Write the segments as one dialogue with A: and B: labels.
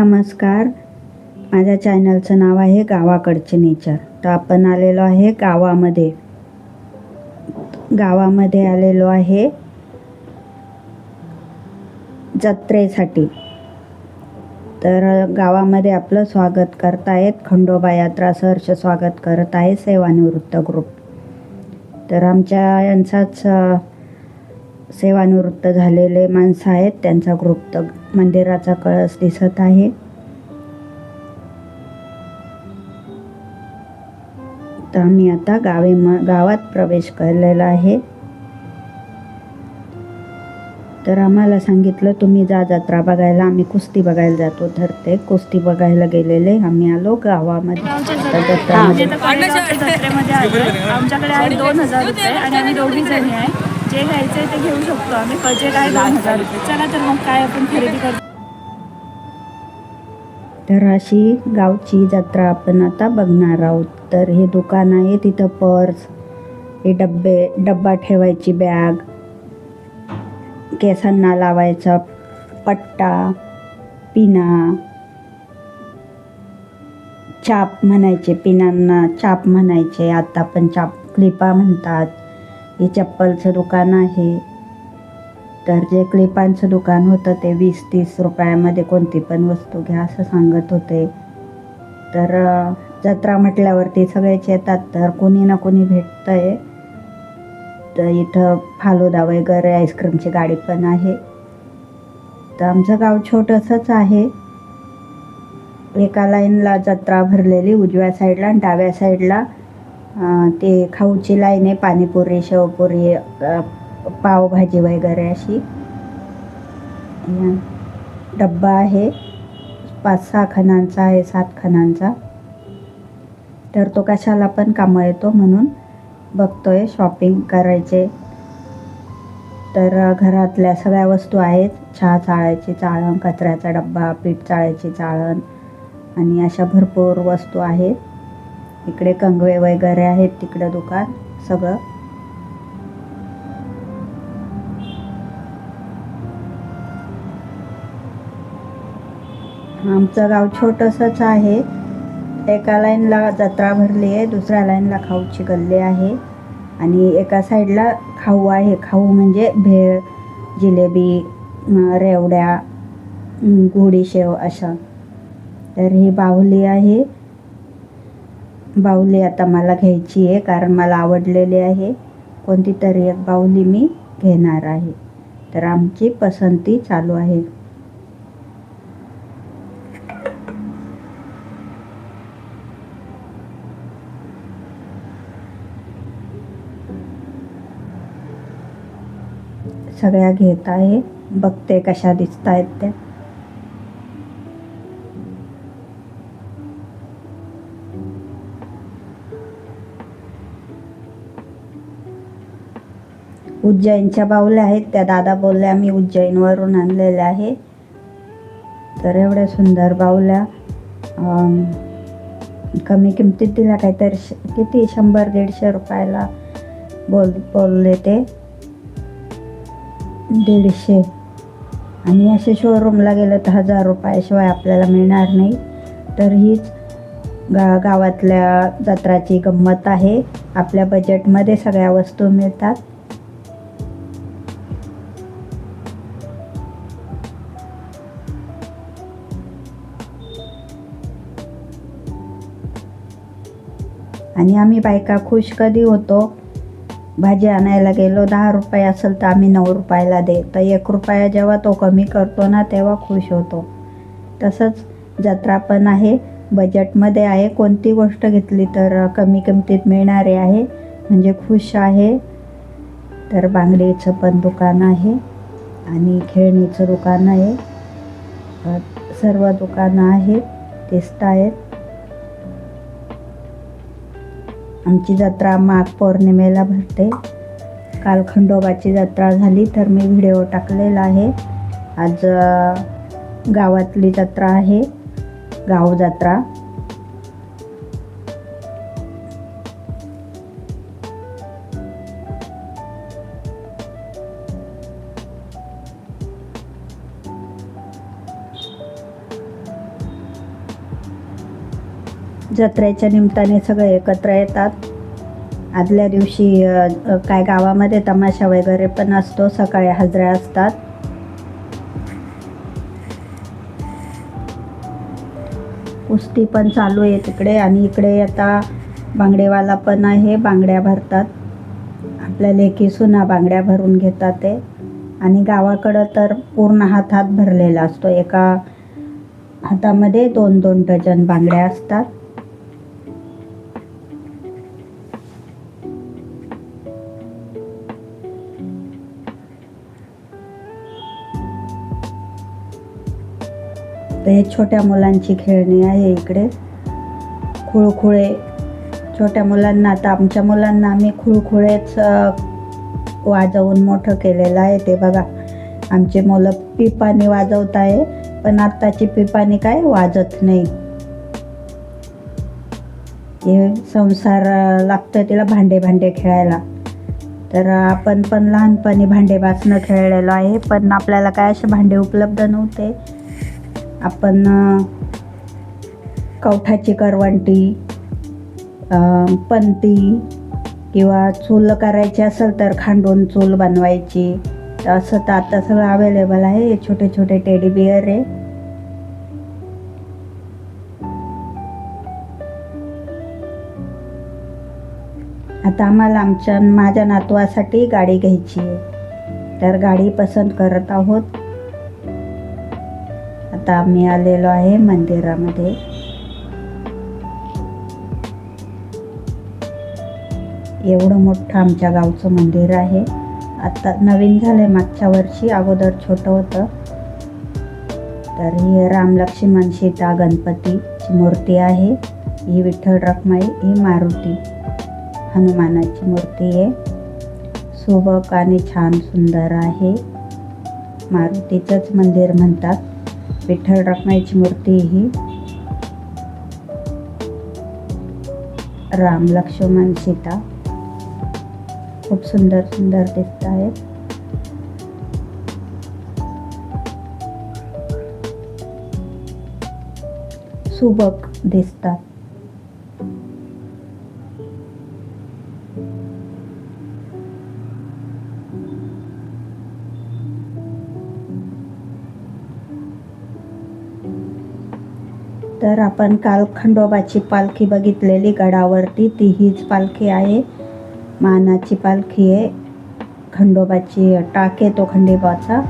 A: नमस्कार. माझ्या चॅनलचं नाव आहे गावाकडचे नेचर. तर आपण आलेलो आहे गावामध्ये. गावामध्ये आलेलो आहे जत्रेसाठी. तर गावामध्ये आपलं स्वागत करत आहेत खंडोबा यात्रा सहर्ष स्वागत करत आहे सेवानिवृत्त ग्रुप तर आमच्या यांचाच सेवानिवृत्त झालेले माणसं आहेत. त्यांचा ग्रुप तर मंदिराचा कळस दिसत आहे. तर आम्ही आता गावी म गावात प्रवेश केलेला आहे. तर आम्हाला सांगितलं तुम्ही जा जत्रा बघायला. आम्ही कुस्ती बघायला जातो. तर ते कुस्ती बघायला गेलेले. आम्ही आलो गावामध्ये. जत्रेमध्ये
B: आमच्याकडे आहे दोन हजार रुपये आणि आम्ही दोघी जणी आहे. जे घ्यायचंय ते घेऊ शकतो आम्ही. बजेट आहे दोन हजार रुपये. चला तर मग काय आपण खरेदी करतो
A: तर अशी गावची जत्रा आपण आता बघणार आहोत. तर हे दुकान आहे तिथं पर्स हे डब्बे डब्बा ठेवायची बॅग केसांना लावायचा पट्टा पिना चाप म्हणायचे पिनांना चाप म्हणायचे. आता पण चाप क्लिपा म्हणतात. हे चप्पलचं दुकान आहे. तर जे क्लिपांचं दुकान होतं ते वीस तीस रुपयामध्ये कोणती पण वस्तू घ्या असं सांगत होते. तर जत्रा म्हटल्यावरती सगळेच येतात तर कोणी ना कोणी भेटतं आहे तर इथं फालुदा वगैरे आईस्क्रीमची गाडी पण आहे. तर आमचं गाव छोटंसंच आहे. एका लाईनला जत्रा भरलेली उजव्या साईडला आणि डाव्या साईडला. ते खाऊची लाईन आहे पाणीपुरी शेवपुरी पावभाजी वगैरे अशी. डब्बा आहे. पाच सहा खणांचा आहे सात खणांचा. तर तो कशाला पण कामं येतो म्हणून बघतोय शॉपिंग करायचे. तर घरातल्या सगळ्या वस्तू आहेत. चहा चाळायची चाळण कचऱ्याचा डब्बा पीठ चाळायची चाळण आणि अशा भरपूर वस्तू आहेत. इकडे कंगवे वगैरे आहेत तिकडं दुकान सगळं. आमचं गाव छोटंसंच आहे. एका लाईनला जत्रा भरली आहे दुसऱ्या लाईनला खाऊची गल्ली आहे. आणि एका साईडला खाऊ आहे. खाऊ म्हणजे भेळ जिलेबी रेवड्या अं, गोडीशेव अशा. तर ही बाहुली आहे. बाहुली आता मला घ्यायची आहे कारण मला आवडलेली आहे. कोणती तरी एक बाहुली मी घेणार आहे. तर आमची पसंती चालू आहे. सगळ्या घेत आहे. बघते कशा दिसत आहेत त्या. उज्जैनच्या बाहुल्या आहेत. त्या दादा बोलल्या मी उज्जैनवरून आणलेल्या आहे तर एवढ्या सुंदर बाहुल्या. कमी किमतीत दिल्या काहीतरी श- किती? शंभर दीडशे रुपयाला बोल बोलले ते. दीडशे. आणि असे शोरूमला गेलं तर हजार रुपयाशिवाय आपल्याला मिळणार नाही. तर हीच गा गावातल्या जत्राची गंमत आहे. आपल्या बजेटमध्ये सगळ्या वस्तू मिळतात. आणि आम्ही बायका खुश कधी होतो? भाजी आणायला गेलो दहा रुपये असेल तर आम्ही नऊ रुपयाला दे तर एक रुपया जेव्हा तो कमी करतो ना तेव्हा खुश होतो. तसंच जत्रा पण आहे. बजेटमध्ये आहे. कोणती गोष्ट घेतली तर कमी किमतीत मिळणारे आहे? म्हणजे खुश आहे. तर बांगडीचं पण दुकान आहे. आणि खेळणीचं दुकान आहे. सर्व दुकानं आहेत. दिसत आहेत आमची जत्रा माघ पौर्णिमेला भरते. काल खंडोबाची जत्रा झाली तर मी व्हिडिओ टाकलेला आहे. आज गावातली जत्रा आहे गाव जत्रा. जत्रेच्या निमित्ताने सगळे एकत्र येतात. आदल्या दिवशी काय गावामध्ये तमाशा वगैरे पण असतो सकाळी हजऱ्या असतात. कुस्ती पण चालू आहे तिकडे आणि इकडे आता बांगडेवाला पण आहे बांगड्या भरतात. आपल्या लेखी सुना बांगड्या भरून घेतात ते. आणि गावाकडं तर पूर्ण हात हात भरलेला असतो. एका हातामध्ये दोन दोन डझन बांगड्या असतात. छोट्या मुलांची खेळणी आहे इकडे. खुळखुळे छोट्या मुलांना आता आमच्या मुलांना आम्ही खुळखुळेच वाजवून मोठं केलेलं आहे. ते बघा आमचे मुलं पिपाणी वाजवत आहे पण आत्ताची पिपाणी काय वाजत नाही. हे संसार लागतं तिला भांडे भांडे खेळायला. तर आपण पण लहानपणी भांडेपासनं खेळलेलो आहे पण आपल्याला काय असे भांडे उपलब्ध नव्हते. आपण कवठाची करवंटी पंती किंवा चूल करायची असेल तर खांडून चूल बनवायची. असं तर आता सगळं अवेलेबल आहे. हे छोटे छोटे टेडी बिअर आहे. आता आम्हाला आमच्या माझ्या नातवासाठी गाडी घ्यायची आहे. तर गाडी पसंत करत आहोत. आता आम्ही आलेलो आहे मंदिरामध्ये. एवढं मोठं आमच्या गावचं मंदिर आहे. आता नवीन झालंय मागच्या वर्षी अगोदर छोटं होतं. तर ही रामलक्ष्मण सीता गणपतीची मूर्ती आहे. ही विठ्ठल रखमाई ही मारुती हनुमानाची मूर्ती आहे. सुबक आणि छान सुंदर आहे. मारुतीचंच मंदिर म्हणतात. विठ्ठल रखमाईची मूर्ती ही. राम लक्ष्मण सीता. खूप सुंदर सुंदर दिसत आहेत. सुबक दिसतात. तर आपण काल खंडोबाची पालखी बघितलेली गडावरती ती हीच पालखी आहे. मानाची पालखी आहे. खंडोबाची टाक आहे तो खंडोबाचा.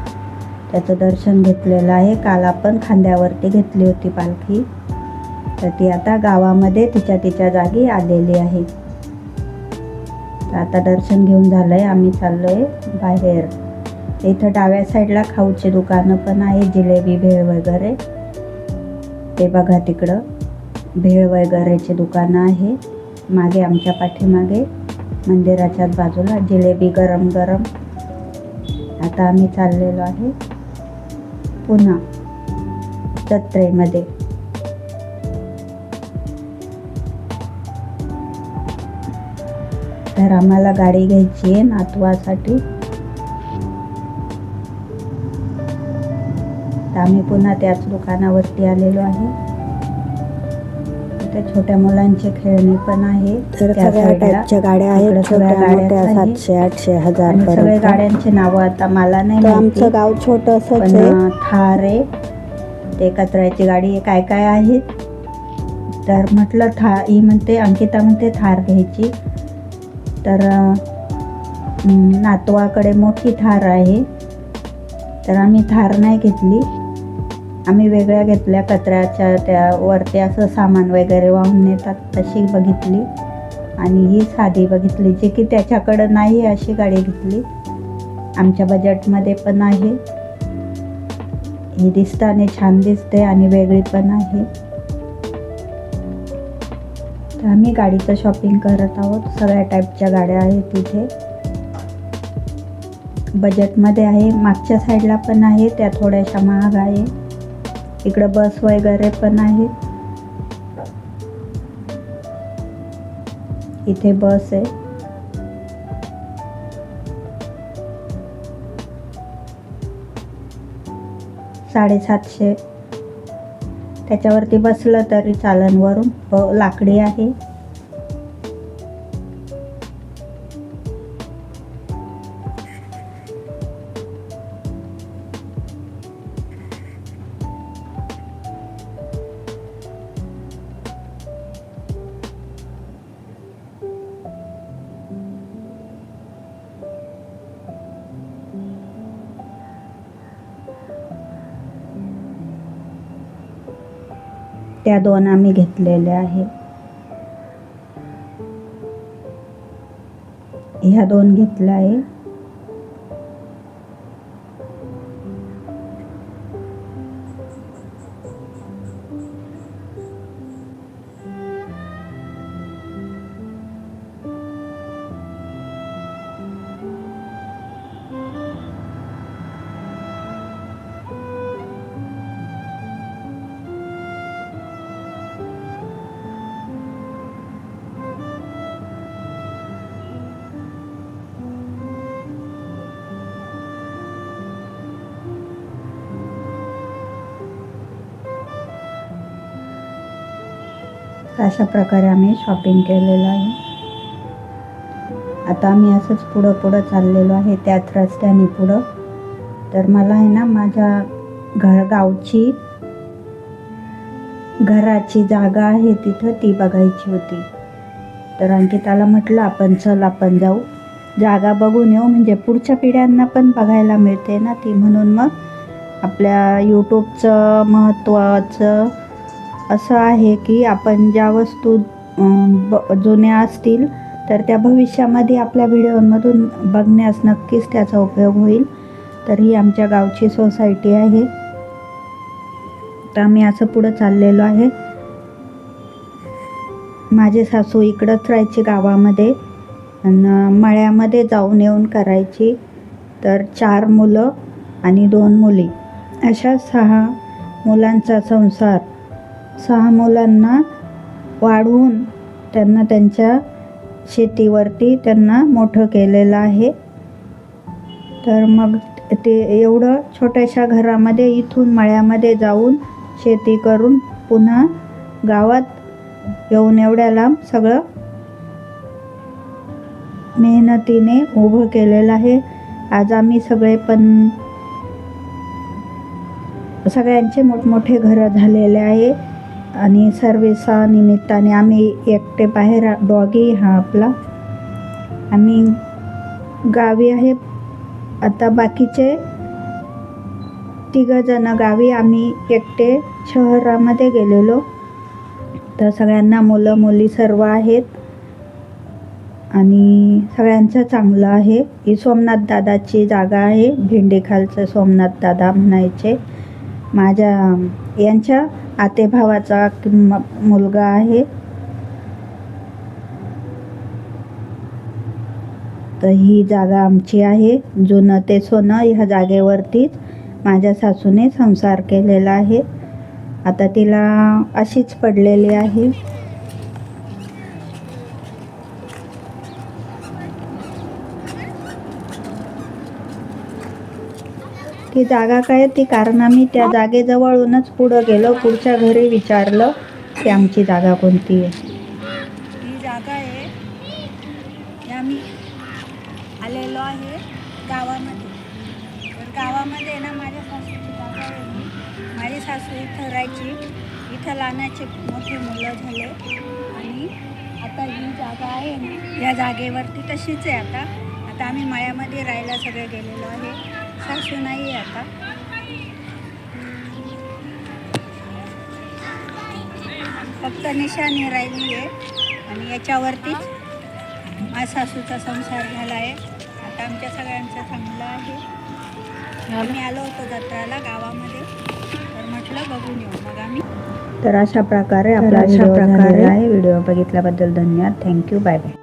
A: त्याचं दर्शन घेतलेलं आहे. काल आपण खांद्यावरती घेतली होती पालखी. तर ती आता गावामध्ये तिच्या तिच्या जागी आलेली आहे. तर आता दर्शन घेऊन झालं आहे आम्ही चाललो आहे बाहेर. इथं डाव्या साईडला खाऊची दुकानं पण आहे जिलेबी भेळ वगैरे. ते बघा तिकडं. भेळ वगैरेचे दुकानं आहे. मागे आमच्या पाठीमागे मंदिराच्याच बाजूला जिलेबी गरम गरम. आता आम्ही चाललेलो आहे पुन्हा जत्रेमध्ये. तर आम्हाला गाडी घ्यायची आहे नातवासाठी. तर आम्ही पुन्हा त्याच दुकानावरती आलेलो आहे. छोट्या मुलांचे खेळणी पण आहे.
C: तर सगळ्या. टाईपच्या गाड्या आहेत
A: सगळ्या
C: छोट्या मोठ्या
A: आहे.
C: सातशे आठशे हजार
A: सगळ्या गाड्यांची नावं आता मला नाही
C: आमचं गाव आहे.
A: अं, थार आहे. ते कचऱ्याची गाडी आहे. काय काय आहेत तर म्हटलं था ही म्हणते अंकिता म्हणते थार घ्यायची. तर नातवाकडे मोठी थार आहे. तर आम्ही थार नाही घेतली. आम्ही वेगळ्या घेतल्या कचऱ्याच्या त्या वरती असं सामान वगैरे वाहून नेतात तशी बघितली. आणि ही साधी बघितली जी की त्याच्याकडं नाही अशी गाडी घेतली. आमच्या बजेटमध्ये पण आहे. ही दिसताने छान दिसते आणि वेगळी पण आहे. तर आम्ही गाडीचं शॉपिंग करत आहोत. सगळ्या टाईपच्या गाड्या आहेत तिथे. बजेटमध्ये आहे मागच्या साईडला पण आहे त्या थोड्याशा महाग आहे. इकडं बस वगैरे पण आहे. इथे बस आहे. साडेसातशे. त्याच्यावरती बसलं तरी चालनवरून लाकडी आहे. त्या दोन आम्ही घेतलेल्या आहे ह्या दोन घेतल्या आहे अशा प्रकारे आम्ही शॉपिंग केलेलं आहे. आता आम्ही असंच पुढं पुढं चाललेलो आहे त्याच रस्त्याने पुढं. तर मला आहे ना माझ्या घर गावची घराची जागा आहे तिथं ती बघायची होती. तर अंकिताला म्हटलं आपण चल आपण जाऊ. जागा बघून येऊ म्हणजे पुढच्या पिढ्यांना पण बघायला मिळते ना ती. म्हणून मग आपल्या यूट्यूबचं महत्त्वाचं असं आहे की आपण ज्या वस्तू ब जुन्या असतील तर त्या भविष्यामध्ये आपल्या व्हिडिओमधून बघण्यास नक्कीच त्याचा उपयोग होईल. तर ही आमच्या गावची सोसायटी आहे. तर आम्ही असं पुढं चाललेलो आहे. माझे सासू इकडंच राहायची गावामध्ये. आणि मळ्यामध्ये जाऊन येऊन करायची. तर चार मुलं आणि दोन मुली. अशा सहा मुलांचा संसार सहा मुलांना वाढवून त्यांना त्यांच्या शेतीवरती त्यांना मोठं केलेलं आहे. तर मग ते एवढं छोट्याशा घरामध्ये इथून मळ्यामध्ये जाऊन शेती करून पुन्हा गावात येऊन एवढ्या लांब सगळं मेहनतीने उभं केलेलं आहे. आज आम्ही सगळे पण सगळ्यांचे मोठमोठे घरं झालेले आहे. आणि सर्विसा निमित्ताने आम्ही एकटे बाहेर डॉगी हा आपला. आम्ही गावी आहे. आता बाकीचे तिघंजणं गावी आम्ही एकटे शहरामध्ये गेलेलो. तर सगळ्यांना मुलं मुली सर्व आहेत. आणि सगळ्यांचं चांगलं आहे. ही सोमनाथ दादाची जागा आहे. भेंडेखालचं सोमनाथ दादा म्हणायचे. माझ्या यांच्या आतेभावाचा म- मुलगा आहे. तर ही जागा आमची आहे. जुनं ते सोनं ह्या जागेवरतीच माझ्या सासूने संसार केलेला आहे. आता तिला अशीच पडलेली आहे. ती जागा काय? ती कारण आम्ही त्या जागेजवळूनच पुढं गेलो. पुढच्या घरी विचारलं की आमची जागा कोणती आहे? ही जागा आहे. हे आम्ही आलेलो आहे गावामध्ये. पण गावामध्ये ना माझ्या सासूची जागा आहे. ना. माझी सासू इथं राहायची. इथं लहानाचे मोठे मुलं झाले. आणि आता ही जागा आहे ना या जागेवरती तशीच आहे आता. आता आम्ही मळ्यामध्ये राहायला सगळे गेलेलो आहे. सासू नाही आहे आता. फक्त निशाणी राहिली आहे आणि याच्यावरतीच माझ्या सासूचा संसार झाला आहे आता आमच्या सगळ्यांचं चांगलं आहे. आम्ही आलो होतो जत्राला गावामध्ये. तर म्हटलं बघून येऊ. मग आम्ही तर अशा प्रकारे आपला अशा प्रकारे आहे. व्हिडिओ बघितल्याबद्दल धन्यवाद. Thank you bye bye